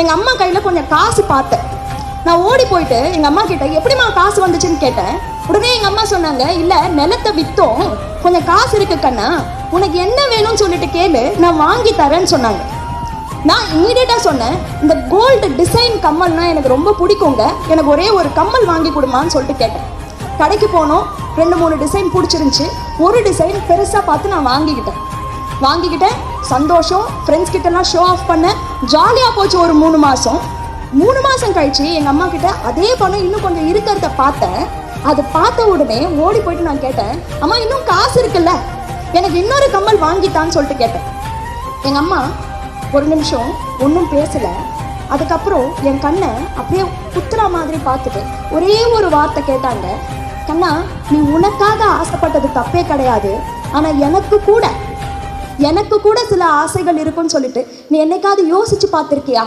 எங்க அம்மா கையில கொஞ்சம் காசு பார்த்தேன். நான் ஓடி போயிட்டு எங்க அம்மா கிட்ட எப்படிம்மா காசு வந்துச்சுன்னு கேட்டேன். உடனே எங்க அம்மா சொன்னாங்க இல்ல நிலத்தை வித்தோம். கொஞ்சம் காசு இருக்கு கண்ணா. உனக்கு என்ன வேணும்னு சொல்லிட்டு கேளு. நான் வாங்கி தரேன்னு சொன்னாங்க. நான் இமீடியட்டாக சொன்னேன் இந்த கோல்டு டிசைன் கம்மல்னா எனக்கு ரொம்ப பிடிக்குங்க. எனக்கு ஒரே ஒரு கம்மல் வாங்கி கொடுமான்னு சொல்லிட்டு கேட்டேன். கடைக்கு போனோம் ரெண்டு மூணு டிசைன் பிடிச்சிருந்துச்சு. ஒரு டிசைன் பெருசாக பார்த்து நான் வாங்கிக்கிட்டேன். வாங்கிக்கிட்டேன் சந்தோஷம் ஃப்ரெண்ட்ஸ் கிட்டலாம் ஷோ ஆஃப் பண்ணேன் ஜாலியாக போச்சு ஒரு மூணு மாதம் மூணு மாதம் கழிச்சு எங்கள் அம்மா கிட்ட அதே பணம் இன்னும் கொஞ்சம் இருக்கிறத பார்த்தேன். அது பார்த்த உடனே ஓடி போயிட்டு நான் கேட்டேன் அம்மா இன்னும் காசு இருக்குல்ல? எனக்கு இன்னொரு கம்மல் வாங்கித்தான்னு சொல்லிட்டு கேட்டேன். எங்கள் அம்மா ஒரு நிமிஷம் ஒன்றும் பேசலை. அதுக்கப்புறம் என் கண்ணை அப்படியே குத்துற மாதிரி பார்த்துட்டு ஒரே ஒரு வார்த்தை கேட்டாங்க. கண்ணா நீ உனக்காக ஆசைப்பட்டது தப்பே கிடையாது. ஆனால் எனக்கு கூட எனக்கு கூட சில ஆசைகள் இருக்குன்னு சொல்லிட்டு நீ என்னைக்காவது யோசிச்சு பார்த்துருக்கியா?